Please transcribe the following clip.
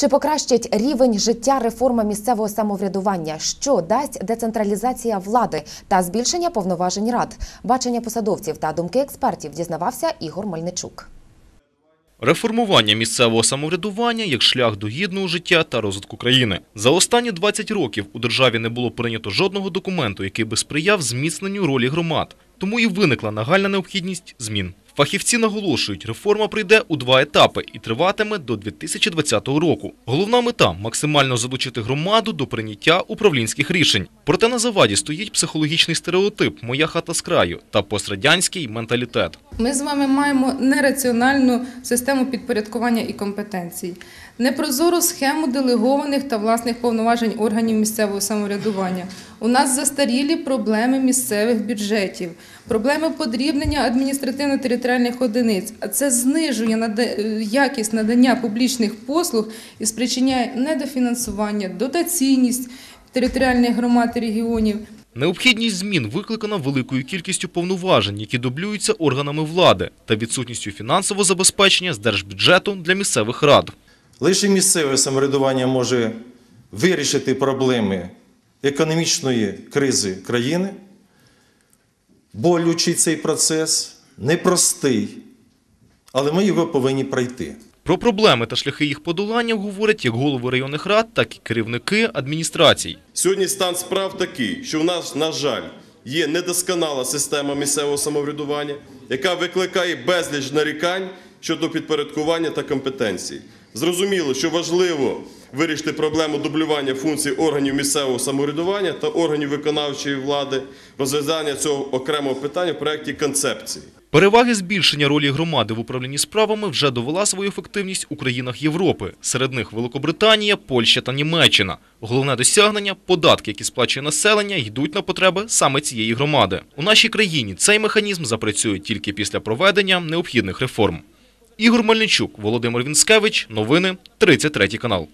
Чи покращить рівень життя реформа місцевого самоврядування? Що дасть децентралізація влади та збільшення повноважень рад? Бачення посадовців та думки експертів дізнавався Ігор Мельничук. Реформування місцевого самоврядування як шлях до гідного життя та розвитку країни. За останні 20 років у державі не було прийнято жодного документу, який би сприяв зміцненню ролі громад. Тому і виникла нагальна необхідність змін. Фахівці наголошують, реформа прийде у два етапи і триватиме до 2020 року. Головна мета – максимально залучити громаду до прийняття управлінських рішень. Проте на заваді стоїть психологічний стереотип «моя хата з краю» та пострадянський менталітет. Ми з вами маємо нераціональну систему підпорядкування і компетенцій, непрозору схему делегованих та власних повноважень органів місцевого самоврядування. У нас застарілі проблеми місцевих бюджетів, проблеми подрібнення адміністративно-територіальних одиниць. А це знижує нада- якість надання публічних послуг і спричиняє недофінансування, дотаційність територіальних громад і регіонів. Необхідність змін викликана великою кількістю повноважень, які дублюються органами влади, та відсутністю фінансового забезпечення з держбюджету для місцевих рад. Лише місцеве самоврядування може вирішити проблеми економічної кризи країни. Болючий цей процес, непростий, але ми його повинні пройти. Про проблеми та шляхи їх подолання говорять як голови районних рад, так і керівники адміністрацій. Сьогодні стан справ такий, що в нас, на жаль, є недосконала система місцевого самоврядування, яка викликає безліч нарікань щодо підпорядкування та компетенцій. Зрозуміло, що важливо вирішити проблему дублювання функцій органів місцевого самоврядування та органів виконавчої влади, розв'язання цього окремого питання в проєкті концепції. Переваги збільшення ролі громади в управлінні справами вже довела свою ефективність у країнах Європи. Серед них Великобританія, Польща та Німеччина. Головне досягнення – податки, які сплачує населення, йдуть на потреби саме цієї громади. У нашій країні цей механізм запрацює тільки після проведення необхідних реформ. Ігор Мельничук, Володимир Вінскевич. Новини 33 канал.